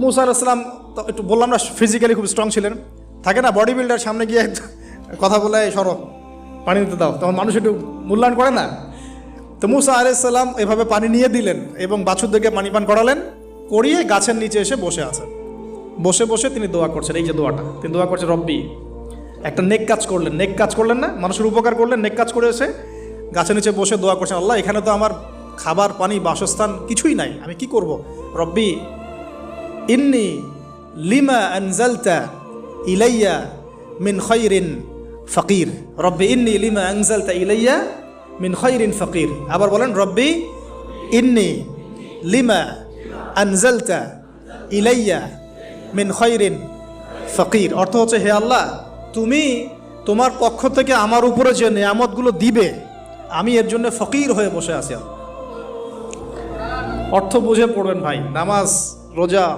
মুসা আলাইসালাম তো একটু বললাম না ফিজিক্যালি খুব স্ট্রং ছিলেন। থাকে না বডি বিল্ডার সামনে গিয়ে কথা বলে "এই সরো, পানি দিতে দাও। তখন মানুষ একটু মূল্যায়ন করে না। তো মুসা আলাইসাল্লাম এভাবে পানি নিয়ে দিলেন এবং বাছুর বাছুরদেরকে পানি পান করালেন, করিয়ে গাছের নিচে এসে বসে আছেন। বসে বসে তিনি দোয়া করছেন, এই যে দোয়াটা। তিনি দোয়া করছেন, রব্বি, একটা নেক কাজ করলেন, নেক কাজ করলেন না, মানুষের উপকার করলেন, নেক কাজ করে এসে গাছের নিচে বসে দোয়া করছেন, আল্লাহ, এখানে তো আমার খাবার, পানি, বাসস্থান কিছুই নাই, আমি কি করব? রব্বি ইন্নি লিমা আনজালতা ইলাইয়া মিন খৈরিন ফকির রব্বি ইন্নি লিমা আনজালতা ইলাইয়া মিন খৈরিন ফকির আবার বলেন রব্বি ইন্নি লিমা আনজালতা ইলাইয়া মিন খৈরিন ফকির অর্থ হচ্ছে, হে আল্লাহ, তুমি তোমার পক্ষ থেকে আমার উপরে যে নিয়ামতগুলো দিবে, আমি এর জন্য ফকির হয়ে বসে আছি অর্থ বুঝে পড়বেন ভাই, নামাজ, রোজা